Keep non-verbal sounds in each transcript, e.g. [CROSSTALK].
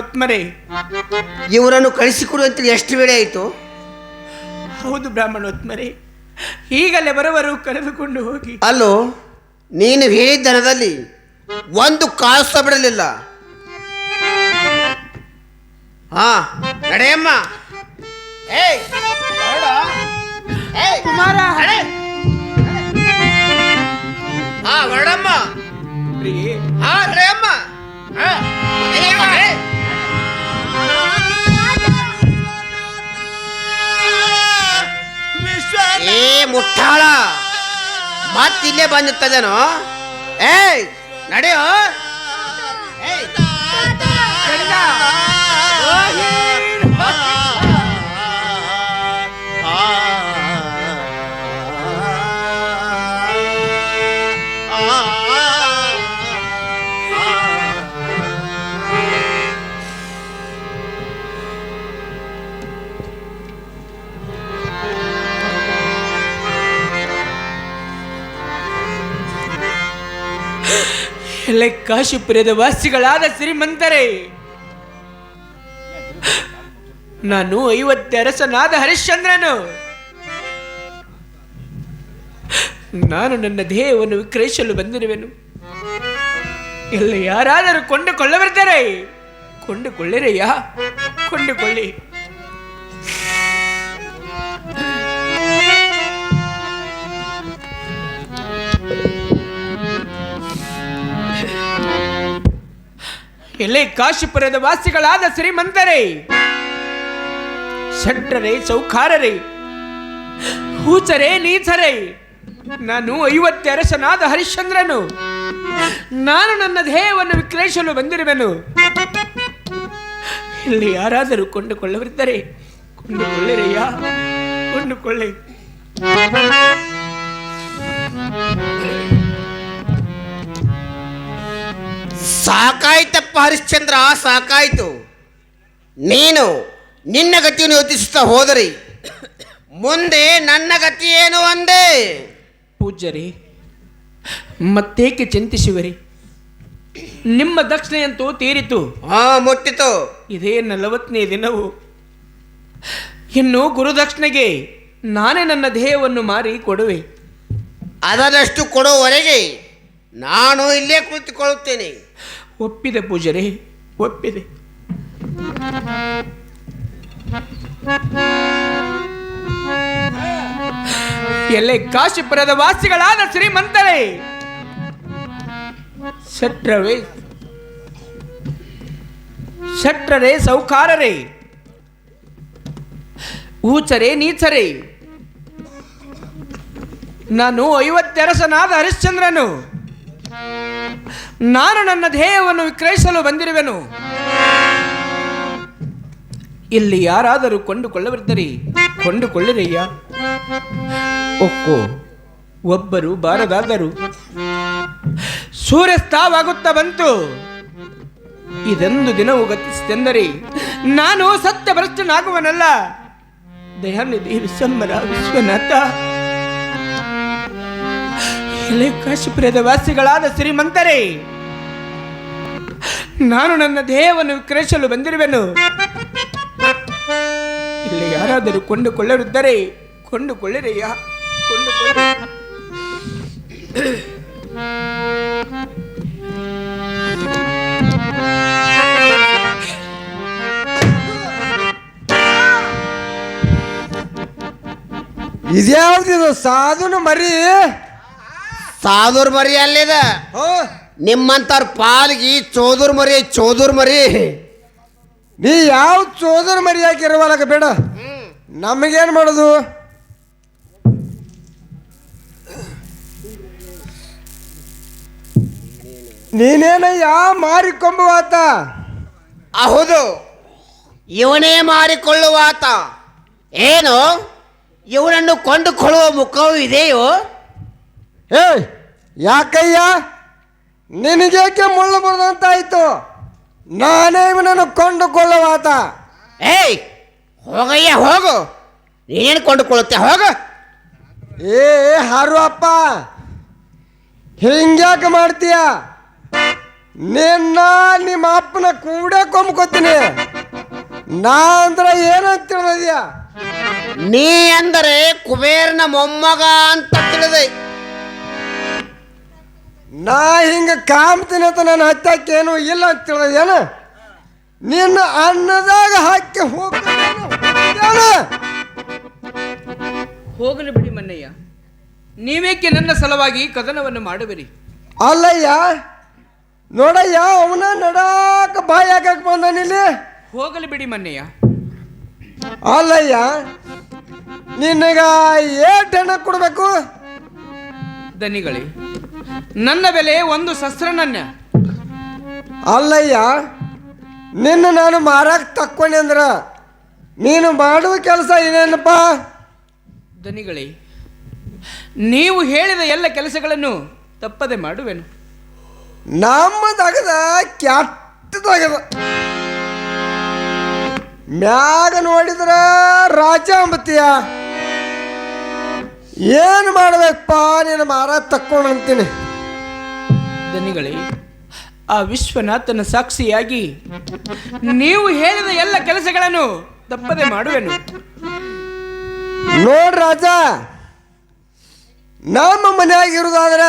ಬ್ರಾಹ್ಮಣೋತ್ಮರೇ ಇವರನ್ನು ಕಳಿಸಿಕೊಡು ಅಂತ ಎಷ್ಟು ವೇಳೆ ಆಯಿತು? ಹೌದು ಬ್ರಾಹ್ಮಣೋತ್ಮರೇ ಈಗಲೇ ಬರವರು ಕರೆದುಕೊಂಡು ಹೋಗಿ. ಅಲ್ಲೋ ನೀನು ಹೇಳಿದ ದನದಲ್ಲಿ ಒಂದು ಕಾಸು ಬಿಡಲಿಲ್ಲ. ಹಾ ನಡೆಯಮ್ಮ. ಏಯ್. ಏಯ್, ಕುಮಾರ. ಹಾ ಹೊರಡಮ್ಮ ಹಾ ನಡೆಯಮ್ಮ. ಹಾ, ಏ ಮುಟ್ಟಾಳ. ಮತ್ತಿಲ್ಲೇ ಬಂದಿರ್ತದೇನೋ ಏಯ್ ನಡೆಯೋ? ಏಯ್. ಎಲ್ಲ ಕಾಶಿಪುರದ ವಾಸಿಗಳಾದ ಶ್ರೀಮಂತರೇ. ನಾನು ಐವತ್ತೆರಸನಾದ ಹರಿಶ್ಚಂದ್ರನು. ನಾನು ನನ್ನ ದೇಹವನ್ನು ವಿಕ್ರಯಿಸಲು ಬಂದಿರುವೆನು. ಎಲ್ಲ ಯಾರಾದರೂ ಕೊಂಡುಕೊಳ್ಳ ಬರ್ತಾರೆ ಕೊಂಡುಕೊಳ್ಳಿರಯ್ಯ ಕೊಂಡುಕೊಳ್ಳಿ. ಎಲೆ ಕಾಶಿಪುರದ ವಾಸಿಗಳಾದ ಶ್ರೀಮಂತರೇ. ಶಟ್ರರೇ, ಸೌಖಾರರೇ, ಹೂಚರೇ, ನೀಚರೇ, ನಾನು ಐವತ್ತರಸನಾದ ಹರಿಶ್ಚಂದ್ರನು. ನಾನು ನನ್ನ ಧ್ಯೇಯವನ್ನು ವಿಕ್ರಯಿಸಲು ಬಂದಿರುವೆನು. ಇಲ್ಲಿ ಯಾರಾದರೂ ಕೊಂಡುಕೊಳ್ಳವರಿದ್ದರೆ ಕೊಂಡುಕೊಳ್ಳಿರಯ್ಯ, ಕೊಂಡುಕೊಳ್ಳಿ. ಸಾಕಾಯ್ತಪ್ಪ ಹರಿಶ್ಚಂದ್ರ ಸಾಕಾಯಿತು. ನೀನು ನಿನ್ನ ಗತಿಯನ್ನು ಯೋಚಿಸುತ್ತಾ ಹೋದರಿ ಮುಂದೆ ನನ್ನ ಗತಿ ಏನು ಅಂದೆ? ಪೂಜ್ಯರೇ ಮತ್ತೇಕೆ ಚಿಂತಿಸುವರಿ? ನಿಮ್ಮ ದಕ್ಷಿಣೆಯಂತೂ ತೀರಿತು. ಆ ಮುಟ್ಟಿತು. ಇದೇ ನಲವತ್ತನೇ ದಿನವು. ಇನ್ನು ಗುರುದಕ್ಷಿಣೆಗೆ ನಾನೇ ನನ್ನ ದೇಹವನ್ನು ಮಾರಿ ಕೊಡುವೆ. ಅದರಷ್ಟು ಕೊಡುವವರೆಗೆ ನಾನು ಇಲ್ಲೇ ಕುಳಿತುಕೊಳ್ಳುತ್ತೇನೆ. ಒಪ್ಪಿದೆ ಪೂಜರೆ, ಒಪ್ಪಿದೆ. ಎಲ್ಲೇ ಕಾಶಿಪುರದ ವಾಸಿಗಳಾದ ಶ್ರೀಮಂತರೇ? ಶಟ್ರವೇ ಶಟ್ರರೇ ಸೌಕಾರರೇ, ಊಚರೇ, ನೀಚರೇ. ನಾನು ಐವತ್ತೆರಸನಾದ ಹರಿಶ್ಚಂದ್ರನು ನಾನು ನನ್ನ ಧ್ಯೇಯವನ್ನು ವಿಕ್ರಯಿಸಲು ಬಂದಿರುವೆನು. ಇಲ್ಲಿ ಯಾರಾದರೂ ಕೊಂಡುಕೊಳ್ಳವರಿದ್ದರಿ ಕೊಂಡುಕೊಳ್ಳಿರಯ್ಯ. ಒಕ್ಕೋ, ಒಬ್ಬರು ಬಾರದಾದರು. ಸೂರ್ಯಸ್ತಾವಾಗುತ್ತಾ ಬಂತು. ಇದೊಂದು ದಿನವು ಗತಿಸಿತೆಂದರೆ ನಾನು ಸತ್ಯ ಭ್ರಷ್ಟನಾಗುವನಲ್ಲ ದಯಾನಿಧಿ ವಿಶ್ವಂಬರ ವಿಶ್ವನಾಥ ಕಾಶಿಪುರದ ವಾಸಿಗಳಾದ ಶ್ರೀಮಂತರೇ, ನಾನು ನನ್ನ ದೇಹವನ್ನು ವಿಕ್ರಯಿಸಲು ಬಂದಿರುವೆನು. ಇಲ್ಲಿ ಯಾರಾದರೂ ಕೊಂಡುಕೊಳ್ಳರಿದ್ದರೆ ಕೊಂಡುಕೊಳ್ಳಿರಯ್ಯ ಇದ್ಯಾವ್ದು ಇದ್ಯಾವ್ದಿದು ಸಾಧುನು ಮರಿ? ಸಾಧುರ್ ಮರಿ ಅಲ್ಲಿದ? ಹೋ. ನಿಮ್ಮಂತವ್ರ ಪಾಲ್ಗಿ ಚೋದೂರ್ ಮರಿ ಚೋದೂರ್ ಮರಿ. ನೀ ಯಾವ ಚೋದರ ಮರಿ ಹಾಕಿರುವಲ್ಲ ಬೇಡ. ನಮಗೇನು ಮಾಡೋದು? ನೀನೇನಯ್ಯ ಮಾರಿಕೊಂಬುವಾತ? ಹೌದು ಇವನೇ ಮಾರಿಕೊಳ್ಳುವಾತ. ಏನು? ಇವನನ್ನು ಕೊಂಡುಕೊಳ್ಳುವ ಮುಖವೂ ಇದೆಯೋ? ಏ ಯಾಕಯ್ಯ? ನಿನಗೇಕೆ ಮುಳ್ಳು ಬರ್ದಂತಾಯ್ತು ನಾನೇ ಇವನನ್ನು ಕೊಂಡುಕೊಳ್ಳುವಾತ ಏಯ್ ಹೋಗಯ್ಯ ಹೋಗು. ನೀನೇನು ಕೊಂಡುಕೊಳ್ಳುತ್ತೆ ಹೋಗು. ಏ ಹಾರು ಅಪ್ಪ. ಹಿಂಗ್ಯಾಕೆ ಮಾಡ್ತೀಯ? ನಿನ್ನ ನಿಮ್ಮ ಅಪ್ಪನ ಕೂಡ ಕೊಂಬ್ಕೊತೀನಿ ನಾ ಅಂದ್ರೆ ಏನಂತ ತಿಳಿದ್ಯ ನೀ ಅಂದರೆ ಕುಬೇರನ ಮೊಮ್ಮಗ ಅಂತ ತಿಳಿದೆ. ನಾ ಹಿಂಗ ಕಾಮ್ತೀನಿ ಅಂತ ನನ್ನ ಹತ್ತಕ್ಕೇನು ಇಲ್ಲ ಅಂತ ತಿಳಿದೇನ ನಿನ್ನ ಅನ್ನದಾಗ ಹಾಕಿ ಹೋಗ್ತಾನೆ ಹೋಗಲಿ ಬಿಡಿ ಮನ್ನಯ್ಯ. ನೀವೇಕೆ ನನ್ನ ಸಲವಾಗಿ ಕದನವನ್ನು ಮಾಡುವಿರಿ? ಅಲ್ಲಯ್ಯ ನೋಡಯ್ಯ ಅವನ ನಡಾಕ ಬಾಯಿ ಹಾಕಕ್ ಬಂದನಿಲ್ಲಿ ಹೋಗಲಿ ಬಿಡಿ ಮನ್ನಯ್ಯ. ಅಲ್ಲಯ್ಯ ನಿನಗ ಏಟ್ ಹಣ ಕೊಡ್ಬೇಕು? ದನಿಗಳೇ ನನ್ನ ಬೆಲೆ ಒಂದು ಸಸ್ತ್ರನನ್ಯ ಅಲ್ಲಯ್ಯ ನಿನ್ನ ನಾನು ಮಾರಾಕ್ ತಕ್ಕೊಂಡೆ ಅಂದ್ರ ನೀನು ಮಾಡುವ ಕೆಲಸ ಏನೇನಪ್ಪ? ದನಿಗಳೇ ನೀವು ಹೇಳಿದ ಎಲ್ಲ ಕೆಲಸಗಳನ್ನು ತಪ್ಪದೆ ಮಾಡುವೆನು. ನಮ್ಮದಾಗದ ಕೆಟ್ಟದಾಗದ. ಮ್ಯಾಗ ನೋಡಿದ್ರ ರಾಜ ಅಂಬತ್ತೀಯ ಏನು ಮಾಡ್ಬೇಕಪ್ಪ ನೀನು ಮಾರ ತಕ್ಕೊಂಡು ಅಂತೀನಿ. ದನಿಗಳೇ ಆ ವಿಶ್ವನಾಥನ ಸಾಕ್ಷಿಯಾಗಿ ನೀವು ಹೇಳಿದ ಎಲ್ಲ ಕೆಲಸಗಳನ್ನು ತಪ್ಪದೆ ಮಾಡುವೆನು. ನೋಡ್ ರಾಜ, ನಮ್ಮ ಮನ್ಯಾಗ ಇರುದಾದ್ರ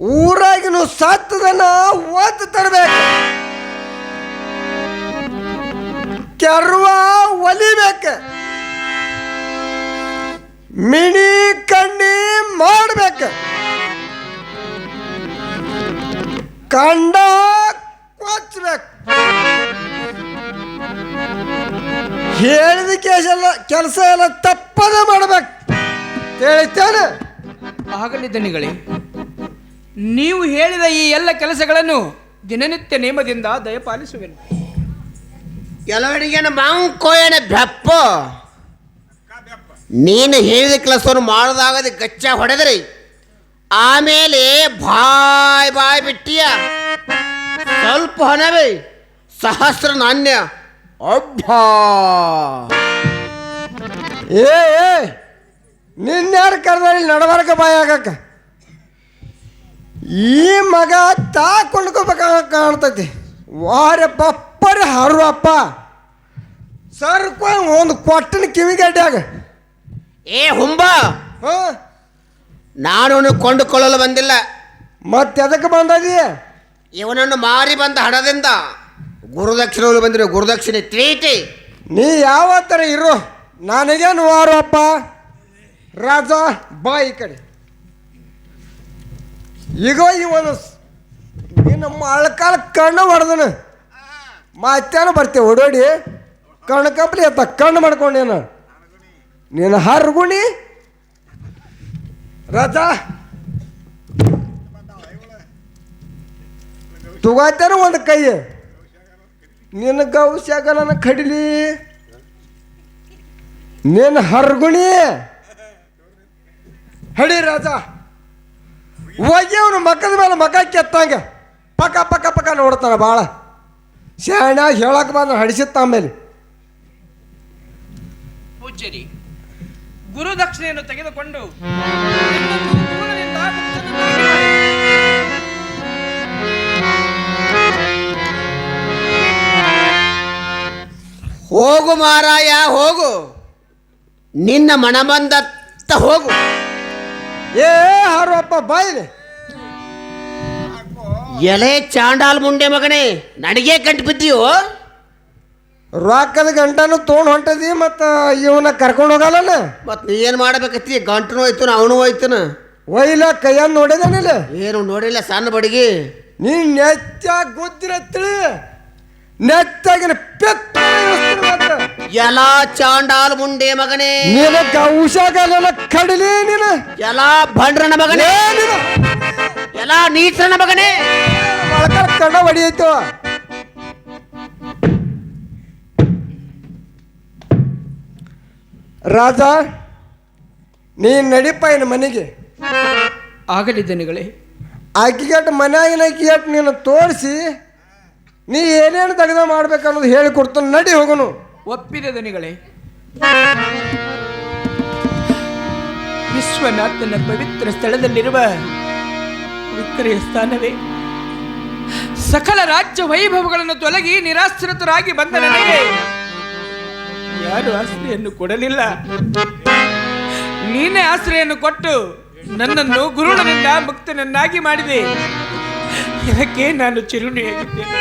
ಊರಾಗಿನ ಸತ್ತದನ್ನ ಒದ್ದು ತರಬೇಕು. ಕೆರ್ವ ಒಲಿಬೇಕು. ಮಿಣಿ ಕಣ್ಣಿ ಮಾಡ್ಬೇಕು. ಕಂಡ ಕೊಚ್ಚಬೇಕು ಹೇಳಿದ ಕೆಲಸ ಎಲ್ಲ ಕೆಲಸ ಎಲ್ಲ ತಪ್ಪದೆ ಮಾಡ್ಬೇಕು. ತಿಳಿತೇನೆ? ಆಗಲಿ ದಣಿಗಳೇ ನೀವು ಹೇಳಿದ ಈ ಎಲ್ಲ ಕೆಲಸಗಳನ್ನು ದಿನನಿತ್ಯ ನಿಯಮದಿಂದ ದಯಪಾಲಿಸುವೆನು ಕೆಲವರಿಗೆ ಮಾಂಕೋಯನ ಬೆಪ್ಪ. ನೀನು ಹೇಳಿದ ಕೆಲಸವನ್ನು ಮಾಡೋದಾಗದೆ ಗಚ್ಚ ಹೊಡೆದ್ರಿ. ಆಮೇಲೆ ಬಾಯ್ ಬಾಯ್ ಬಿಟ್ಟಿಯ. ಸ್ವಲ್ಪ ಹಣವೇ, ಸಹಸ್ರ ನಾಣ್ಯ. ಅಬ್ಬಾ. ಏ ಏ ಕರೆದಲ್ಲಿ ನಡವರ್ಗ ಬಾಯ್ ಆಗಕ್ಕ? ಈ ಮಗ ತಾ ಕೊಂಡ್ಕೋಬೇಕ ಕಾಣ್ತೈತಿ. ವಾರೆ ಬಪ್ಪರಿ ಹರುವಪ್ಪ. ಸರ್ಕೊ ಒಂದು ಕೊಟ್ಟನ ಕಿವಿಗಡ್ಡ್ಯಾಗ ಏ, ಹುಂಬ. ಹಾ. ನಾನು ಕೊಂಡುಕೊಳ್ಳಲು ಬಂದಿಲ್ಲ. ಮತ್ತೆ ಎದಕ್ಕೆ ಬಂದದಿ ಇವನನ್ನು ಮಾರಿ ಬಂದ ಹಣದಿಂದ ಗುರುದಕ್ಷಿಣೆ ಬಂದಿರೋ ಗುರುದಕ್ಷಿಣೆ ತ್ರೀಟಿ. ನೀ ಯಾವ ಥರ ಇರು. ನನಗೇನು ವಾರಪ್ಪ? ರಾಜ ಬಾ ಈ ಕಡೆ. ಈಗ ಇವನು. ನೀನು ಮಳಕಾಲ ಕಣ್ಣು ಹೊಡೆದನು. ಮತ್ತೇನು ಬರ್ತೀವಿ ಓಡೋಡಿ? ಕಣ್ಣು ಕಂಪ್ಲಿ ಅತ್ತ ಕಣ್ಣು ಮಾಡ್ಕೊಂಡೇನು. ನೀನು ಹರ್ಗುಣಿ? ರಾಜ ತುಗಾತಾರ ಒಂದು ಕೈ. ನಿನ್ನ ಗೌಶಾಗಲನ ಕಡಿಲಿ. ನಿನ್ನ ಹರ್ಗುಣಿ. ಹಡಿ ರಾಜ ಅವನು ಮಕ್ಕದ ಮೇಲೆ ಮಕ ಕೆತ್ತಂಗ. ಪಕ್ಕ ಪಕ್ಕ ಪಕ್ಕ ನೋಡ್ತಾನ ಭಾಳ ಶಾಣ್ಯಾಗ ಹೇಳಕ್ ಬಂದ, ಹಡಿಸಿತ್ತ ಆಮೇಲೆ. ಗುರು ದಕ್ಷಿಣೆಯನ್ನು ತೆಗೆದುಕೊಂಡು ಹೋಗು ಮಾರಾಯ ಹೋಗು. ನಿನ್ನ ಮನಬಂದತ್ತ ಹೋಗು. ಏ ಹಾರಪ್ಪ ಬಾಯಿಲೆ ಎಲೆ ಚಾಂಡಾಲ್ ಮುಂಡೆ ಮಗನೇ ನಡಿಗೆ ಕಂಡು ಬಿದ್ದೀಯೋ? ರೊಕ್ಕದ ಗಂಟನು ತೊಗೊಂಡು ಹೊಂಟದಿ ಮತ್ತು ಇವನ ಕರ್ಕೊಂಡು ಹೋಗಲ್ಲನ? ಮತ್ ನೀ ಏನ್ ಮಾಡ್ಬೇಕತ್ತಿ? ಗಂಟನು ಹೋಯ್ತು ಅವನು ಹೋಯ್ತನ? ಒಯ್ಲ ಕೈಯನ್ನು ನೋಡಿದಾನಿಲ್ಲ? ಏನು ನೋಡಿಲ್ಲ ಸಣ್ಣ ಬಡಗಿ. ನೀ ನೆತ್ತ ಗುದ್ದಿನ ತಿಳಿ. ನೆತ್ತಾಗಿನ ಪೆತ್ತ. ಚಾಂಡಾಲ್ ಮುಂಡೆ ಮಗನೇ. ನೀನ ಗೌಶಾಗಲೆಲ್ಲ ಕಡಲಿ ನೀನು. ಎಲ್ಲ ಭಂಡ್ರನ ಮಗನೇ. ಏ ನೀನು. ಎಲ ನೀಚನ ಮಗನೇ. ಒಳಗ ಕಡ ಹೊಡಿಯೈತು. ರಾಜ ನೀ ನಡಿಪ ಏನು ಮನೆಗೆ. ಆಗಲಿ ದನಿಗಳೇ. ಆಕಿಗೆಟ್ ಮನ್ಯಾಗಿನ ಆಕಿಗೆಟ್ ನೀನು ತೋರಿಸಿ ನೀ ಏನೇನು ತೆಗೆದ ಮಾಡ್ಬೇಕನ್ನೋದು ಅನ್ನೋದು ಹೇಳಿ ಕೊಡ್ತಾನೆ ನಡಿ ಹೋಗೋನು. ಒಪ್ಪಿದೆ ದನಿಗಳೇ. ವಿಶ್ವನಾಥನ ಪವಿತ್ರ ಸ್ಥಳದಲ್ಲಿರುವ ವಿಕ್ರಯ ಸ್ಥಾನವೇ. ಸಕಲ ರಾಜ್ಯ ವೈಭವಗಳನ್ನು ತೊಲಗಿ ನಿರಾಶ್ರಿತರಾಗಿ ಬಂದ ನನಗೆ ಯಾರು ಆಶ್ರಯನ್ನು ಕೊಡಲಿಲ್ಲ? ನೀನೇ ಆಶ್ರಯನ್ನು ಕೊಟ್ಟು ನನ್ನನ್ನು ಗುರುಳನಿಂದ ಮುಕ್ತನನ್ನಾಗಿ ಮಾಡಿದೆ. ಇದಕ್ಕೆ ನಾನು ಚಿರುಣಿಯಾಗಿದ್ದೇನೆ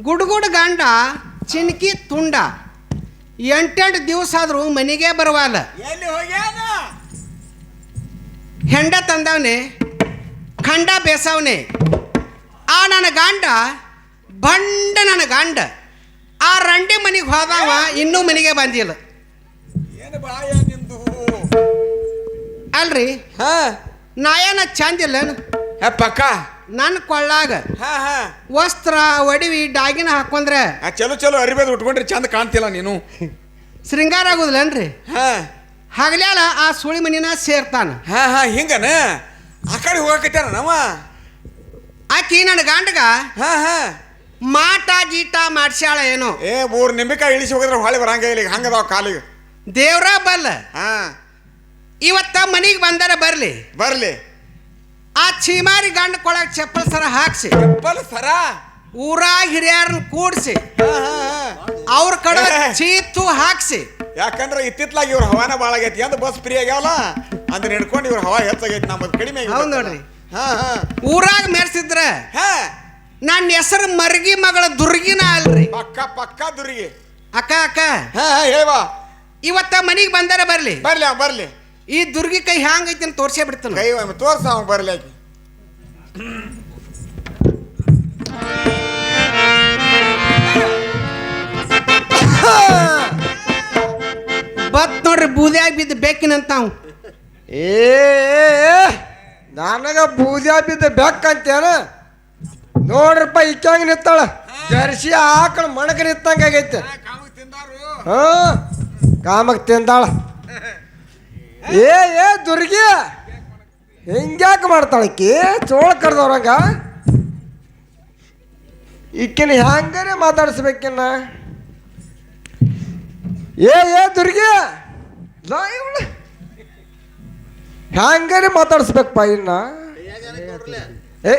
ಗುಡುಗುಡು ಗಂಡ ಚಿನ್ಕಿ ತುಂಡ. ಎಂಟೆಂಟು ದಿವಸ ಆದರೂ ಮನೆಗೆ ಬರವಲ್ಲ ಎಲ್ಲಿ ಹೋಗ್ಯಾನ? ಹೆಂಡ ತಂದವನೆ ಖಂಡ ಬೇಸವನೆ. ಆ ನನ್ನ ಗಂಡ ಬಂಡ ನನ್ನ ಗಂಡ. ಆ ರಂಡಿ ಮನೆಗೆ ಹೋದವ ಇನ್ನೂ ಮನೆಗೆ ಬಂದಿಲ್ಲ. ಏನು ಬಾಯ ನಿಂದು? ಅಲ್ರಿ? ಹಾ. ನಾಯನ ಚಂದಿಲ್ಲ ಹೇ ಪಕ್ಕ. ನನ್ನ ಕೊಳ್ಳಾಗ ಹಾ ಹಾ. ವಸ್ತ್ರ ಒಡವಿ ಡಾಗಿನ ಹಾಕೊಂಡ್ರೆ ಆ ಚಲೋ ಚಲೋ ಅರಿಬೇದ್ ಉಟ್ಕೊಂಡ್ರೆ ಚಂದ ಕಾಣ್ತಿಲ್ಲ ನೀನು. ಶೃಂಗಾರ ಆಗುದಿಲ್ಲನ್ರಿ? ಹಾ. ಹಗಲ್ಯಾಲ ಆ ಸುಳಿ ಮನಿನ ಸೇರ್ತಾನ. ಹಾ ಹಾ ಹಿಂಗನ? ಆ ಕಡೆ ಹೋಗಕತ್ತಾರ ನಮ್ಮ ಆಕಿ ನನ್ನ ಗಂಡಗ ಹಾ ಹಾ. ಮಾಟ ಗೀಟ ಮಾಡ್ಸ್ಯಾಳ ಏನೋ. ಏ ಮೂರ್ ನಿಂಬಿಕಾಯಿ ಇಳಿಸಿ ಹೋಗಿದ್ರೆ ಹೊಳೆ ಬರಂಗ ಇಲ್ಲಿ ಹಂಗದಾವ ಕಾಲಿಗೆ. ದೇವ್ರ ಬಲ್ಲ. ಹಾ. ಇವತ್ತ ಮನಿಗೆ ಬಂದರ ಬರ್ಲಿ. ಬರ್ಲಿ. ಚೀಮಾರಿ ಗಂಡ ಕೊಳಗ ಚಪ್ಪಲ್ ಸರ ಹಾಕ್ಸಿ. ಚಪ್ಪಲ್ ಸರ? ಊರಾಗ ಹಿರಿಯರನ್ನ ಕೂಡ್ಸಿ. ಅವ್ರ ಕಡೆ. ಚೀತು ಹಾಕ್ಸಿ. ಯಾಕಂದ್ರೆ ಇತ್ತಿತ್ಲಾಗ ಇವ್ರ ಹವಾನ ಭಾಳ ಆಗೈತಿ. ಅಂದ್ರೆ ಬಸ್ ಫ್ರೀ ಆಗ್ಯಾವಲ್ಲ? ಅಂದ್ರೆ ಹಿಡ್ಕೊಂಡು ಇವ್ರ ಹವಾ ಹೆಚ್ಚಾಗೈತಿ ನಮ್ಮದು ಕಡಿಮೆ ಹೌದು ಹೌದ್ ನೋಡ್ರಿ. ಹಾ ಹಾ. ಊರಾಗ ಮೆರ್ಸಿದ್ರ? ಹಾ. ನನ್ನ ಹೆಸರು ಮರ್ಗಿ ಮಗಳ ದುರ್ಗಿನ ಅಲ್ರಿ. ಪಕ್ಕ ಪಕ್ಕ ದುರ್ಗಿ. ಅಕ್ಕ ಅಕ್ಕ. ಹಾ ಹಾ ಹೇಳ್ವಾ ಇವತ್ತ ಮನಿಗೆ ಬಂದರೆ ಬರ್ಲಿ. ಬರ್ಲಿ ಅವ ಬರ್ಲಿ. ಈ ದುರ್ಗಿ ಕೈ ಹ್ಯಾಂಗೈತಿ ಅಂತ ತೋರ್ಸೇ ಬಿಡ್ತಾನೆ ಕೈ ಒಮ್ಮೆ ತೋರ್ಸ ಅವ ಬರ್ಲಿ ಆಕಿ. [COUGHS] ಬತ್ ನೋಡ್ರಿ, ಬೂದಿಯಾಗಿ ಬಿದ್ದು ಬೇಕಿನಂತ ಅವ್. ಏ ನನಗ ಬೂದ್ಯಾ ಬಿದ್ದ ಬೆಕ್ಕಂತೇನ ನೋಡ್ರಪ್ಪ ಇಕ್ಕಂಗ ನಿತ್ತಾಳ ಜರ್ಸಿ ಆಕಳ ಮಣಕ ನಿತ್ತಂಗೆ ಆಗೈತೆ. ಹಾ ಕಾಮಕ್ ತಿಂದಾಳ. ಏ ಏ, ದುರ್ಗಿ! ಹಿಂಗ್ಯಾಕೆ ಮಾಡ್ತಾಳಕ್ಕಿ ಚೋಳ ಕರ್ದವ್ರಂಗ? ಈಕಿನ ಹ್ಯಾಂಗನೆ ಮಾತಾಡಿಸ್ಬೇಕಿನ್ನ? ಏ ಏ, ದುರ್ಗಿ! ಇವ್ಳು. ಹ್ಯಾಂಗಾರೆ ಮಾತಾಡಿಸ್ಬೇಕಪ್ಪ ಇನ್ನ? ಏ,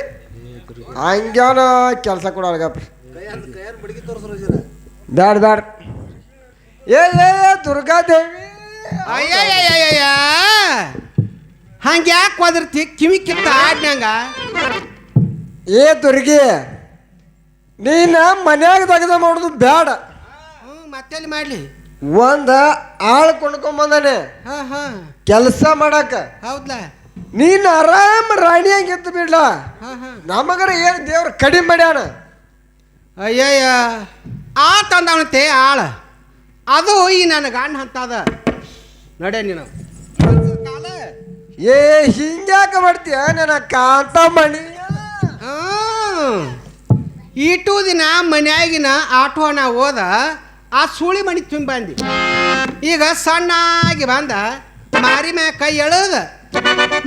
ಹಂಗ್ಯಾನ ಕೆಲಸ ಕೊಡಲ್ಗಪ್ಪ ಬ್ಯಾಡ ಬ್ಯಾಡ. ಏ ಏ ದುರ್ಗಾ ದುರ್ಗಾದೇವಿ. ಅಯ್ಯಯ್ಯಯ್ಯಯ್ಯ. ಹಂಗ ಯಾಕೆ ಒದರ್ತಿ? ಕಿವಿ ಕಿತ್ತ ಆಡ್ನಂಗ ಏ ದುರ್ಗಿ ನೀನ ಮನ್ಯಾಗ ತೆಗೆದ ಮಾಡೋದು ಬೇಡ ಹ್ಞೂ ಮತ್ತೆಲ್ಲಿ ಮಾಡ್ಲಿ? ಒಂದ ಆಳ್ ಕೊಂಡ್ಕೊಂಬಂದಾನೆ ಹಾ ಹಾ. ಕೆಲಸ ಮಾಡಕ. ಹೌದ್ಲ? ನೀನ್ ಆರಾಮ ರಾಣಿಯಾಗಿ ಎದ್ದು ಬಿಡ್ಲ? ಹಾ ಹಾ. ನಮಗರ ಏನ್ ದೇವ್ರ ಕಡಿಮೆ ಮಾಡ್ಯಾನ? ಅಯ್ಯಯ್ಯ ಆ ತಂದವನತೆ ಆಳ. ಅದು ಈ ನನ್ನ ಗಂಡ ಅಂತದ ನಡೆ ನೀನು? ಏ ಹಿಂಗ್ಯಾಕ ಮಾಡ್ತೀಯ? ನನ್ನ ಕಾಂತ ಮಣಿ ಇಟ್ಟು ದಿನ ಮನ್ಯಾಗಿನ ಆಟೋ ನಾ ಹೋದ ಆ ಸುಳಿ ಮಣಿ ತುಂಬಿ ಬಂದಿ ಈಗ ಸಣ್ಣಾಗಿ ಬಂದ ಮಾರಿ ಮ್ಯಾ ಕೈ ಎಳದ.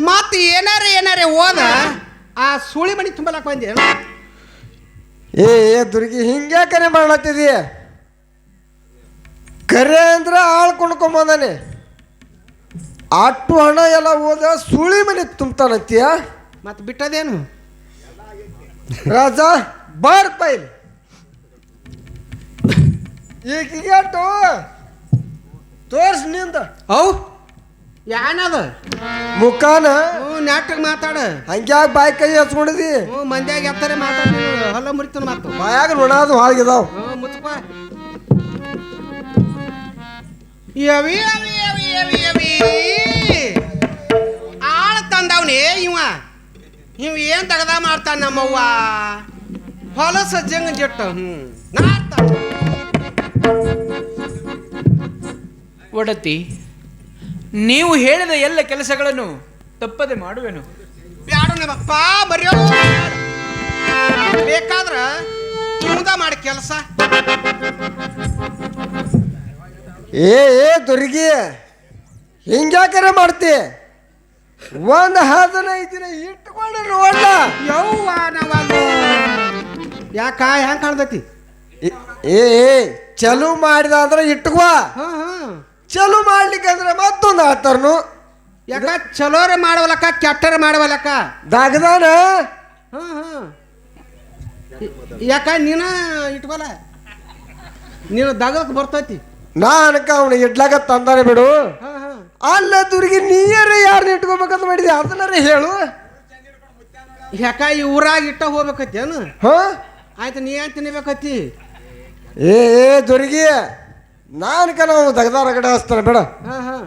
ಮತ್ತೆ ಏನಾರ ಏನಾರ ಹೋದ ಆ ಸುಳಿ ಮಣಿ ತುಂಬಲಾಕ ಬಂದಿ. ಏ ದುರ್ಗಿ ಹಿಂಗ್ಯಾಕನೆ ಮಾಡ್ಲತ್ತಿದೀಯ ಕರೆ ಅಂದ್ರೆ ಆಳ್ ಅಟ್ಟು ಹಣ ಎಲ್ಲ ಹೋದ ಸುಳಿ ಮನೆ ತುಂಬ್ತಾನತ್ತೀಯ ಮತ್ತೆ ಬಿಟ್ಟದೇನು? ರಾಜ ಬಾರ್ ಪೈಲ್. ಈಗ ಅಟ್ಟು ತೋರ್ಸ್ನಿಂದ. ಅವು? ಯಾನದ? ಮುಖಾನ? ಹ್ಞೂ ನೆಟ್ಟಗೆ ಮಾತಾಡ. ಹಂಗ್ಯಾಗ ಬಾಯಿ ಕೈ ಹಚ್ಕೊಂಡಿದಿ ಹ್ಞೂ ಮಂದ್ಯಾಗ ಎತ್ತಾರೆ ಮಾತಾಡ ಹೊಲ ಮುರಿತಾನ ಮಾತು ಬಾಯಾಗ ನೋಡೋದು ಹಾಳಗಿದಾವ್ ಹ್ಞೂ ಮುಚ್ಚಪ್ಪ. ಯವಿ ಯವಿ ಯವಿ ಯವಿ ಯವಿ ಆಳ ತಂದವನೇ ಇವ. ಇವ ಏನ್ ತಗದ ಮಾಡ್ತಾನ ನಮ್ಮವ್ವ? ಹೊಲಸ ಜಂಗ ಜಟ್ಟ ಹ್ಞೂ ನಾರ್ತ. ಒಡತಿ ನೀವು ಹೇಳಿದ ಎಲ್ಲ ಕೆಲಸಗಳನ್ನು ತಪ್ಪದೆ ಮಾಡುವೆನು. ಬ್ಯಾಡ ನಮ್ಮಪ್ಪ ಬರೆಯೋ ಬೇಕಾದ್ರ ಮಾಡಿ ಕೆಲಸ. ಏ ಏ ದುರ್ಗಿ ಹಿಂಗ್ಯಾಕರ ಮಾಡ್ತಿ? ಒಂದು ಹದಿನೈದು ದಿನ ಇಟ್ಕೊಂಡು ನೋಡ ಯವ್ವ ನಾವದು ಯಾಕ ಹೆಂಗ್ ಕಾಣ್ತೈತಿ? ಏ- ಏ ಚಲು ಮಾಡಿದ ಅಂದ್ರೆ ಇಟ್ಕೋ. ಹಾ ಹಾ. ಚಲು ಮಾಡ್ಲಿಕ್ಕಂದ್ರೆ ಮತ್ತೊಂದು ಆತರ್ನು. ಯಾಕ ಚಲೋರೆ ಮಾಡವಲಕ್ಕ ಕೆಟ್ಟರ ಮಾಡವಲಕ್ಕ? ದಾಗದಾನ? ಹಾ ಹಾ. ಯಾಕ ನೀನ ಇಟ್ಕೊಲ್ಲ? ನೀನು ದಗಕ್ಕೆ ಬರ್ತೈತಿ? ನಾ ಅನ್ಕ ಅವನು ಇಡ್ಲಾಕ ತಂದಾನೆ ಬಿಡು. ಅಲ್ಲ ದುರ್ಗಿ ನೀರ ಯಾರನ್ನ ಇಟ್ಕೋಬೇಕಂತ ಮಾಡಿದೆ ಅದನ್ನಾರ ಹೇಳು. ಯಾಕ ಈ ಊರಾಗ ಇಟ್ಟ ಹೋಗ್ಬೇಕತ್ತೇನು ಹಾ? ಆಯ್ತು ನೀ ಏನ್ ತಿನ್ಬೇಕತ್ತಿ? ಏ ಏ ದುರ್ಗಿ ನಾನು ನಾವು ದಗದಾರ ಕಡೆ ಹಚ್ತಾನೆ ಬೇಡ.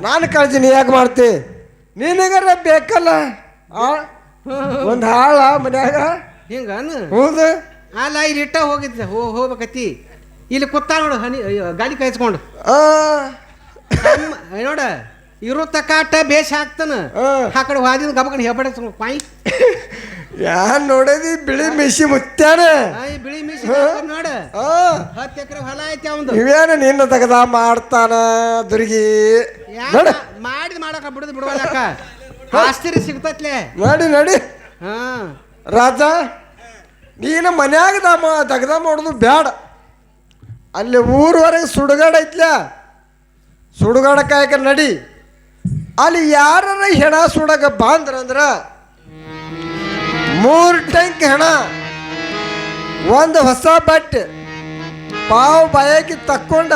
ನಾನು ಕಾಳಜಿ ನೀ ಯಾಕೆ ಮಾಡ್ತಿ? ನಿನಗರ ಬೇಕಲ್ಲ? ಒಂದು ಹಾಳ ಮನ್ಯಾಗ? ಹಿಂಗ ಹೌದು. ಅಲ್ಲ ಇಲ್ಲಿ ಇಟ್ಟ ಹೋಗಿದ್ದೆ ಹೋ ಹೋಗ್ಬೇಕತ್ತಿ. ಇಲ್ಲಿ ಕೂತ ನೋಡು ಹನಿ ಗಾಡಿ ಕಾಯಿಸ್ಕೊಂಡು. ನೋಡ ಇರೋ ತಕಾಟ ಬೇಷ್ ಹಾಕ್ತಾನ ಆ. ಕಡೆ ವಾದಿದ ಗಬಕನ್ ಹೆಬ್ಬಡೆ ಪಾಯಿ. ಯಾನ್ ನೋಡದಿ? ಬಿಳಿ ಮಿಶಿ ಈ ಬಿಳಿ ಮೀಸಿ ನೋಡ. ಹತ್ತು ಎಕರೆ ಹೊಲ ಐತಿ ಅವಂದು. ಇವೇನು ನಿನ್ನ ತಗದ ಮಾಡ್ತಾನ ದುರ್ಗಿ? ಮಾಡಿದ ಮಾಡಿದ್ ಮಾಡಕ ಬಿಡುದು ಬಿಡುವಲ್ಲಕ್ಕ ಆಸ್ತಿರಿ ಸಿಗ್ತತ್ಲೆ. ನೋಡಿ ನೋಡಿ. ಹಾ. ರಾಜ ನೀನು ಮನ್ಯಾಗ ದಮ ದಗದ ಮಾಡೋದು ಬ್ಯಾಡ. ಅಲ್ಲಿ ಊರವರೆಗೆ ಸುಡುಗಾಡ ಐತ್ಲ ಸುಡುಗಾಡ ಕಾಯಕ ನಡಿ. ಅಲ್ಲಿ ಯಾರ ಹೆಣ ಸುಡಕ ಬಾಂದ್ರಂದ್ರ ಮೂರು ಟ್ಯಾಂಕ್ ಹೆಣ, ಒಂದು ಹೊಸ ಬಟ್ಟೆ ಪಾವು ಬಯಕಿ ತಕ್ಕೊಂಡ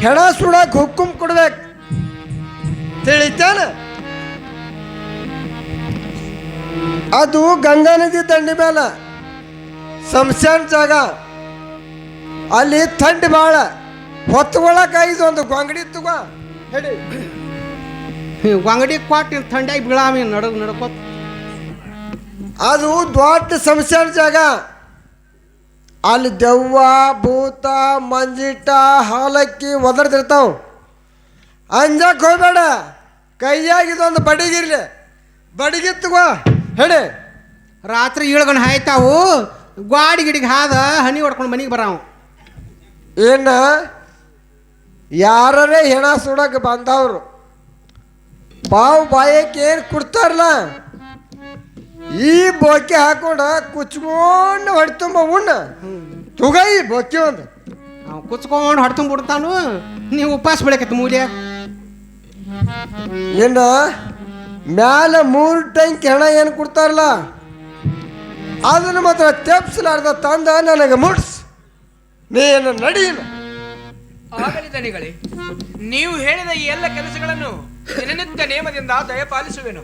ಹೆಣ ಸುಡಕ್ ಹುಕ್ಕುಮ್ ಕೊಡ್ಬೇಕು. ತಿಳಿತಾನ? ಅದು ಗಂಗಾ ನದಿ ದಂಡಿ ಮೇಲೆ ಸಂಶಾನ ಜಾಗ. ಅಲ್ಲಿ ಥಂಡಿ ಭಾಳ ಹೊತ್ಕೊಳಕ ಐದು ಒಂದು ಗೊಂಗಡಿ ತಗೋ ಹೇಳಿ. ಗೊಂಗಡಿ ಕೊಟ್ಟು ಥಂಡ್ಯಾಗಿ ಬೀಳಾಮಿ ನಡಗ್ ನಡ್ಕೋತ. ಅದು ದೊಡ್ಡ ಸಂಸಾರ ಜಾಗ. ಅಲ್ಲಿ ದೆವ್ವ ಭೂತ ಮಂಜಿಟ ಹಾಲಕ್ಕಿ ಒದರ್ದಿರ್ತಾವ. ಅಂಜಕ್ಕೆ ಹೋಗ್ಬೇಡ. ಕೈಯಾಗಿದೊಂದು ಬಡಿಗಿರ್ಲಿ ಬಡಿಗೆ ತಗೋ ಹೇಳಿ. ರಾತ್ರಿ ಏಳ್ಗಣ ಹಾಯ್ತಾವು. ಗಾಡಿ ಗಿಡಿಗೆ ಹಾದ ಹನಿ ಹೊಡ್ಕೊಂಡು ಮನೆಗೆ ಬರಾವು. ಏನ ಯಾರೇ ಹೆಣ ಸುಡಕ್ಕೆ ಬಂದವರು ಬಾವು ಬಾಯಕ್ಕೆ ಏನು ಕೊಡ್ತಾರಲ್ಲ ಈ ಬೊಕ್ಕೆ ಹಾಕೊಂಡ ಕುಚ್ಕೊಂಡು ಹೊಡ್ತುಂಬ ಉಣ್ಣ. ತುಗೈ ಬೊಕ್ಕೆ ಬೋಕೆ ಒಂದು ಕುಚ್ಕೊಂಡು ಹೊಡ್ತಂಗ್ ಬಿಡ್ತಾನು ನೀವು ಉಪವಾಸ ಬೆಳಕತ್ತಿ ಮೂಲ್ಯ ಏನ ಮ್ಯಾಲ ಮೂರು ಟೈಮ್ ಹೆಣ ಏನು ಕೊಡ್ತಾರಲ್ಲ ಅದನ್ನು ಮಾತ್ರ ತೆಪ್ಸಲಾರ್ದ ತಂದ ನನಗೆ ಮುಟ್ಸ್. ನೀನು ನಡೀನ. ಆಗಲಿ ದಣಿಗಳೇ ನೀವು ಹೇಳಿದ ಈ ಎಲ್ಲ ಕೆಲಸಗಳನ್ನು ದಿನನಿತ್ಯ ನೇಮದಿಂದ ದಯಪಾಲಿಸುವೆನು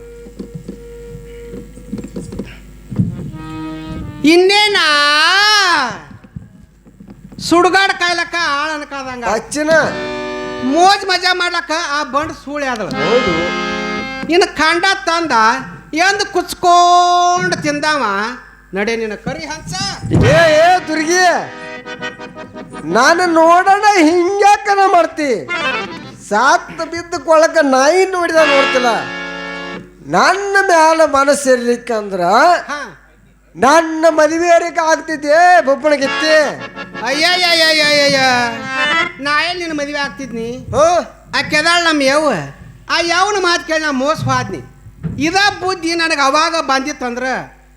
ಇನ್ನೇನಾ? ಸುಡುಗಾಡ ಕಾಯ್ಲಕ್ಕ ಆಳ ಅನ್ಕಾದಂಗ. ಹಚ್ಚಿನ ಮೋಜ್ ಮಜಾ ಮಾಡ್ಲಕ್ಕ ಆ ಬಂಡ್ ಸೂಳೆ ಆದಳ. ಹೌದು. ಇನ್ನು ಕಂಡ ತಂದ ಎಂದು ಕುಚ್ಕೊಂಡು ತಿಂದಾವ. ನಡೆ ನಿನ್ನ ಕರಿ ಹಂಸ. ಏ ಏ ದುರ್ಗಿ. ನಾನು ನೋಡೋಣ ಹಿಂಗ್ಯಾಕನ ಮಾಡ್ತಿ? ಸಾತ್ ಬಿದ್ದ ಕೊಳಕ ನಾಯಿ ನೋಡಿದ ನೋಡ್ತಿಲ್ಲ. ನನ್ನ ಮ್ಯಾಲ ಮನಸ್ಸಿರ್ಲಿಕ್ಕಂದ್ರ ನನ್ನ ಮದುವೆಯರಿಗೆ ಆಗ್ತಿದ್ದೆ ಬೊಬ್ಬಣಗಿತ್ತಿ. ಅಯ್ಯಯ್ಯಯ್ಯಯ್ಯಯ್ಯ. ನಾ ಎಲ್ಲಿ ನಿನ್ನ ಮದುವೆ ಆಗ್ತಿದ್ನಿ? ಹೋ. ಆ ಕೆದಾಳ ನಮ್ಮ ಯವ್ವ. ಆ ಯಾವನ ಮಾತು ಕೇಳಿ ನಾ ಮೋಸ ಹೋದ್ನಿ. ಇದ ಬುದ್ಧಿ ನನಗೆ ಅವಾಗ ಬಂದಿತ್ತಂದ್ರ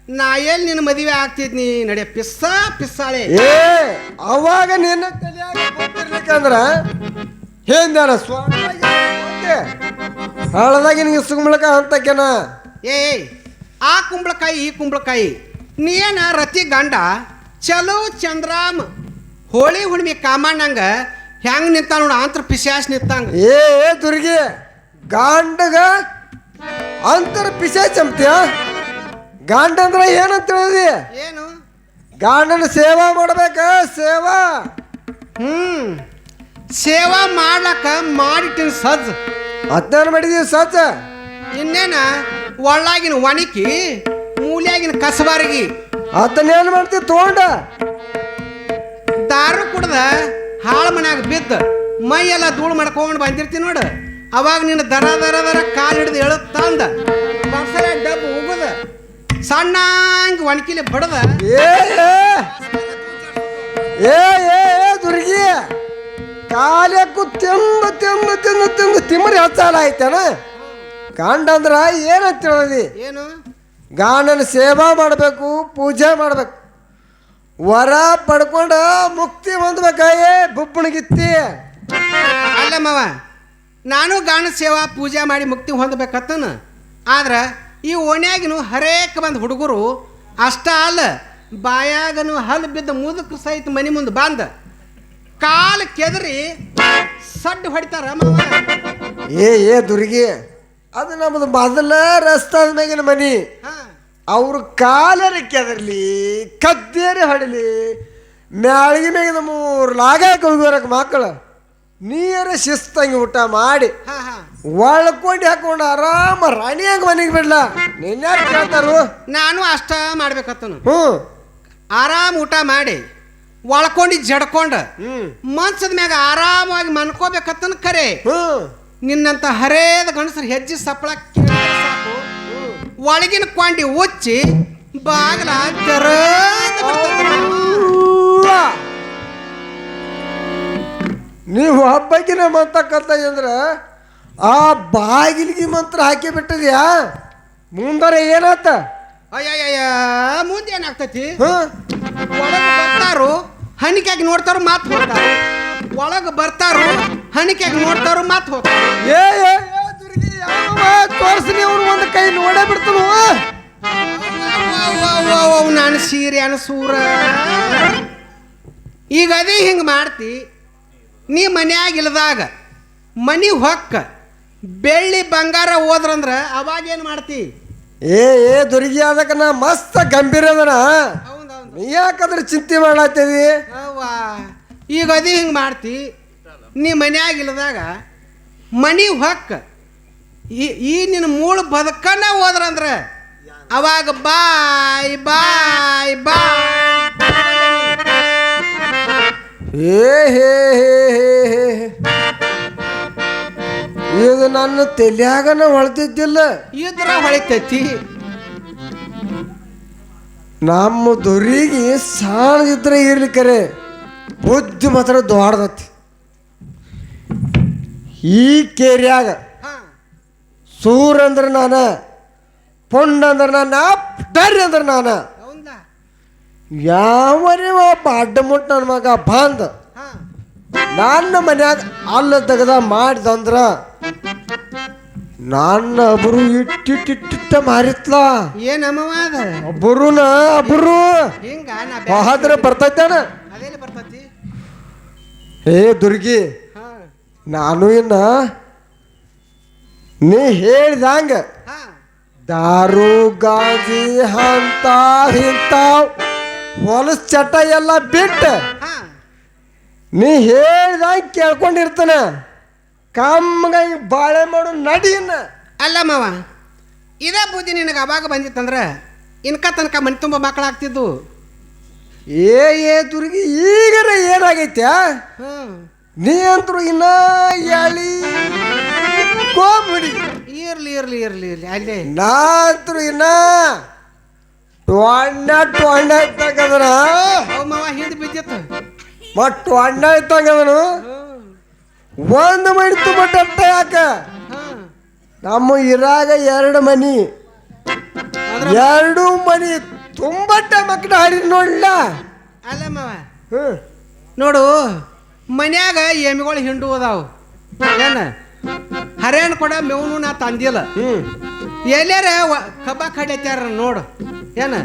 ನಾ ಎಲ್ಲಿ ನಿನ್ನ ಮದುವೆ ಆಗ್ತಿದ್ನಿ? ನಡೆ ಪಿಸ್ಸ ಪಿಸ್ಸಾಳೆ. ಏ ಅವಾಗ ನಿನ್ನ ತಲೆಯಾಗ ಗೊತ್ತಿರ್ಲಿಕ್ಕಂದ್ರ ಹಿಂದಾನ ಸ್ವಾಮಿ ಹಳದಾಗಿ ನಿಂಗೆ ಸುಗ್ಮಳಕ ಅಂತಕ್ಕೆನ ಏ ಆ ಕುಂಬಳಕಾಯಿ ಈ ಕುಂಬಳಕಾಯಿ ನೀನ ರತಿ ಗಂಡ? ಚಲೋ ಚಂದ್ರಾಮ್ ಹೋಳಿ ಹುಣ್ಮಿ ಕಾಮಣ್ಣಂಗ ಹೆಂಗ್ ನಿಂತ ನೋಡ ಅಂತರ ಪಿಶಾಸ್ ನಿಂತಂಗ. ಏ ದುರ್ಗಿ ಗಾಂಡಗ ಅಂತರ ಪಿಸೆ ಚಂಪ್ತಿಯ ಗಾಂಡ ಅಂದ್ರೆ ಏನಂತ ಹೇಳಿದಿ ಏನು? ಗಾಂಡನ ಸೇವಾ ಮಾಡ್ಬೇಕ ಸೇವಾ? ಹ್ಮ್. ಸೇವಾ ಮಾಡ್ಲಕ್ಕ ಮಾಡಿಟ್ಟಿನ ಸಜ್ಜ. ಹದಿನಾರು ಮಾಡಿದೀವಿ ಸಜ್ಜ? ಇನ್ನೇನ? ಒಳ್ಳಾಗಿನ ಒಣಕಿ ಮೂಲ್ಯಾಗಿನ ಕಸಬಾರಗಿ. ಅದನ್ನೇನು ಮಾಡ್ತಿ ತಗೊಂಡ ದಾರು ಕುಡ್ದ ಹಾಳು ಮನ್ಯಾಗ ಬಿದ್ದ. ಮೈ ಎಲ್ಲ ಧೂಳು ಮಾಡ್ಕೊಂಡು ಬಂದಿರ್ತಿ ನೋಡು. ಅವಾಗ ನಿನ್ನ ದರ ದರ ದರ ಕಾಲು ಹಿಡಿದು ತಂದ. ಬಸರ ಡಬ್ಬು ಉಗುದ. ಸಣ್ಣಂಗೆ ಒಣಕಿಲಿ ಬಡದ ಏ ಏ ಏ ದುರ್ಗಿ. ಕಾಲಕ್ಕೂ ತಿಂಬ ತಿಂಬ ತಿಂದು ತಿಂದು ತಿಮ್ಮರಿ ಹೆಚ್ಚಾಲ ಆಯ್ತಾನ? ಗಂಡ ಅಂದ್ರ ಏನಂತ ಹೇಳದಿ? ಏನು? ಗಾಂಡನ ಸೇವಾ ಮಾಡಬೇಕು ಪೂಜೆ ಮಾಡ್ಬೇಕು. ವರ ಪಡ್ಕೊಂಡು ಮುಕ್ತಿ ಹೊಂದ್ಬೇಕಾಯೇ ಬುಬ್ಬಣಗಿತ್ತಿ. ಅಲ್ಲ ಮಾವ ನಾನು ಗಾಣ ಸೇವಾ ಪೂಜೆ ಮಾಡಿ ಮುಕ್ತಿ ಹೊಂದಬೇಕತ್ತನ? ಆದ್ರೆ ಈ ಓಣ್ಯಾಗಿನೂ ಹರೇಕ ಬಂದು ಹುಡುಗರು ಅಷ್ಟ ಅಲ್ಲ ಬಾಯಾಗನು ಹಲ್ಲು ಬಿದ್ದ ಮುದುಕ ಸಹಿತ ಮನೆ ಮುಂದೆ ಬಂದ. ಕಾಲು ಕೆದರಿ ಸಡ್ಡು ಹೊಡಿತಾರ ಏ ಏ ದುರ್ಗಿ ಅದು ನಮ್ಮದು ಮೊದಲ ರಸ್ತಾದ ಮ್ಯಾಗಿನ ಮನಿ. ಅವ್ರ ಕಾಲರ ಕೆದರ್ಲಿ ಕದ್ದೇರಿ ಹೊಡಿಲಿ ಮ್ಯಾಳಿಗೆ ಮ್ಯಾಗಿನ ಮೂರು ಲಾಗ ಹೋಗ್ಬರಕ್ಕೆ ಮಕ್ಕಳು ನೀರ ಶಿಸ್ತಂಗಿ ಊಟ ಮಾಡಿ ಹಾ ಹಾ. ಒಳ್ಕೊಂಡು ಹಾಕೊಂಡು ಆರಾಮ ರಾಣಿಯಾಗ ಮನೆಗೆ ಬಿಡ್ಲ? ನೀನ್ಯಾರು ಕೇಳ್ತಾರು? ನಾನು ಅಷ್ಟ ಮಾಡ್ಬೇಕತ್ತನು. ಹ್ಞೂ. ಆರಾಮ್ ಊಟ ಮಾಡಿ ಒಳ್ಕೊಂಡು ಜಡ್ಕೊಂಡು ಮನ್ಸದ ಮ್ಯಾಗ ಆರಾಮಾಗಿ ಮನ್ಕೋಬೇಕತ್ತನ ಕರೆ. ನಿನ್ನಂತ ಹರೇದ ಗಂಡಸರು ಹೆಜ್ಜೆ ಸಪ್ಪಳ ಸಾಕು. ಒಳಗಿನ ಕೊಂಡಿ ಉಚ್ಚಿ ಬಾಗಲ ಜರ! ನೀವು ಹಬ್ಬಕ್ಕಿನ ಮಂತ್ರ ಕಲ್ತ ಅಂದ್ರೆ ಆ ಬಾಗಿಲಿಗೆ ಮಂತ್ರ ಹಾಕಿ ಬಿಟ್ಟದ್ಯಾ? ಮುಂದರ ಏನಾತ? ಅಯ್ಯಯ್ಯಯ್ಯ ಮುಂದೆ ಏನಾಗ್ತೈತಿ? ಒಳಗೆ ಬರ್ತಾರು ಹಣಿಕೆಗೆ ನೋಡ್ತಾರು ಮಾತು ಹೋಗ್ತಾರೆ. ಒಳಗೆ ಬರ್ತಾರು ಹಣಿಕೆಗೆ ನೋಡ್ತಾರು ಮಾತು ಹೋಗ್ತಾರೆ. ಏ ಅವ್ರು ಒಂದು ಕೈ ನೋಡೇ ಬಿಡ್ತನು? ನಾನು ಸೀರೆ ಸೂರ ಈಗ ಅದೇ ಹಿಂಗೆ ಮಾಡ್ತಿ. ನೀ ಮನ್ಯಾಗ ಇಲ್ದಾಗ ಮನಿ ಹೊಕ್ಕ ಬೆಳ್ಳಿ ಬಂಗಾರ ಹೋದ್ರಂದ್ರೆ ಅವಾಗ ಏನು ಮಾಡ್ತಿ? ಏ ಏ ದುರ್ಗಿ ಅದಕ್ಕೆ ನಾ ಮಸ್ತ್ ಗಂಭೀರ ಅದನ. ಯಾಕಂದ್ರೆ ಚಿಂತೆ ಮಾಡ್ಲಾತೀವಿ ಅವ್ವ ಈಗ ಅದೇ ಹಿಂಗೆ ಮಾಡ್ತಿ. ನೀ ಮನ್ಯಾಗ ಇಲ್ದಾಗ ಮನಿ ಹೊಕ್ಕ ಈ ಈ ನಿನ್ನ ಮೂಳು ಬದುಕನ್ನ ಹೋದ್ರಂದ್ರೆ ಅವಾಗ ಬಾಯ್ ಬಾಯ್ ಬಾಯ್. ಏ ಹೇ ಹೇ ಹೇ ಹೇ. ಇದು ನನ್ನ ತಲೆಯಾಗನ ಹೊಳ್ತಿದ್ದಿಲ್ಲ. ಇದ್ರ ಹೊಳಿತೈತಿ. ನಮ್ಮ ದೊರಿಗೆ ಸಾಣದಿದ್ರೆ ಕರೆ. ಬುದ್ಧಿ ಮಾತ್ರ ದೊಡ್ಡದತಿ. ಈ ಕೇರಿಯಾಗ ಸೂರ್ ಅಂದ್ರೆ ನಾನು ಪೊಂಡ್ ಅಂದ್ರೆ ನಾನು ಡರ್ ಅಂದ್ರೆ ನಾನ. ಒಬ್ಬ ಅಡ್ಡ ಮುಟ್ಟ ನನ್ನ ಮಗ ಬಂದ ನನ್ನ ಮನ್ಯಾಗ ಅಲ್ಲ ತೆಗೆದ ಮಾಡಿದಂದ್ರ ನನ್ನ ಅಬ್ರು ಇಟ್ಟಿಟ್ಟಿಟ್ಟ ಮಾರಿತ್ಲ. ಏನಮ್ಮವ ಅದ? ಅಬ್ರುನ ಅಬ್ರು. ಹಿಂಗ? ನಾ ಬರ್ತೈತೇನ? ಬರ್ತೈತಿ? ಏ ದುರ್ಗಿ ಹಾ. ನಾನು ಇನ್ನ ನೀ ಹೇಳ್ದಂಗ ಹಾ. ದಾರು ಗಾಜಿ ಅಂತ ಇಂತಾವ್ ಹೊಲಸ್ ಚಟ ಎಲ್ಲ ಬಿಟ್ಟು. ನೀ ಹೇಳ್ದಂಗ ಕೇಳ್ಕೊಂಡಿರ್ತಾನ. ಕಮ್ಮಗ ಬಾಳೆ ಮಾಡು ನಡೀನ. ಅಲ್ಲ ಮಾವ ಇದೇ ಬುದ್ಧಿ ನಿನಗೆ ಅವಾಗ ಬಂದಿತ್ತಂದ್ರೆ ಇನ್ಕ ತನಕ ಮನೆ ತುಂಬ ಮಕ್ಕಳಾಗ್ತಿದ್ದು ಏ ಏ ದುರ್ಗಿ ಈಗರ ಏನಾಗೈತೆ? ನೀ ಅಂತರು ಇನ್ನ ಎಳಿ ಕೋಬಿಡಿ. ಇರ್ಲಿ ಇರ್ಲಿ ಇರ್ಲಿ ಇರ್ಲಿ ಅಲ್ಲೇ. ನಾ ಅಂತರು ಇನ್ನ ಟೊಣ್ಣ ಟೊಣ್ಣ ಇತ್ತಂಗದನ? ಅವ್ ಮಾವ ಹಿಂದೆ ಬಿದ್ದಿತ್ತು. ಮತ್ ಟೊಣ್ಣ ಇತ್ತಂಗದನು? ಒಂದು ಮಣಿ ತುಂಬ ಡಟ್ಟ ಯಾಕ? ನಮ್ಮ ಇರಾಗ ಎರಡು ಮನಿ. ಎರಡು ಮನಿ ತುಂಬಟ್ಟ ಮಕ್ಕಳ ಹಾಡಿದ್ ನೋಡ್ಲ? ಅಲ್ಲ ಮಾವ. ಹ್ಮ್. ನೋಡು ಮನ್ಯಾಗ ಎಮ್ಮಿಗಳು ಹಿಂಡು ಅದಾವು. ಏನ? ಹರೇನ್ ಕೊಡ ಮೇವನು ನಾ ತಂದಿಲ್ಲ. ಹ್ಮ್. ಎಲ್ಲಾರ ಕಬ್ಬ ಕಡಿತಾರ ನೋಡು. ಏನ?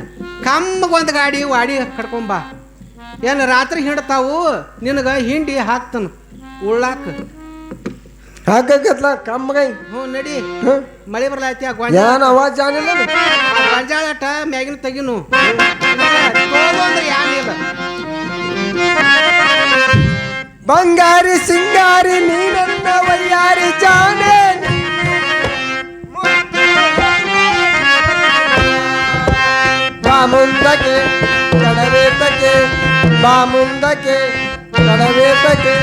ಕಮ್ಮಗೊಂದು ಗಾಡಿ ವಾಡಿ ಕಟ್ಕೊಂಬ ಏನು ರಾತ್ರಿ ಹಿಂಡ್ತಾವು ನಿನಗೆ ಹಿಂಡಿ ಹಾಕ್ತಾನು. ಉಳ್ಳಾಕ. ಹಾಕತ್ಲ ಕಮ್ಮಗೈ ಹ್ಞೂ ನಡಿ. ಮಳೆ ಬರ್ಲಾಯ್ತಿ ಆ ಏನ್ ಅವಾಜ್ ಜಾನಿಲ್ಲ ಗೊಂಜಾಳಟ ಮ್ಯಾಗಿನ ತೆಗಿನು. ಅಂದ್ರೆ ಯಾನಿಲ್ಲ ಬಂಗಾರಿ ಸಿಂಗಾರಿ ನೀನನ್ನ ವಯ್ಯಾರಿ ಜಾನೆ. ಮುಂದಕ್ಕೆ ಕಡವೇತಕ್ಕೆ ಬಾ ಮುಂದಕ್ಕೆ ಕಡವೇತಕ್ಕೆ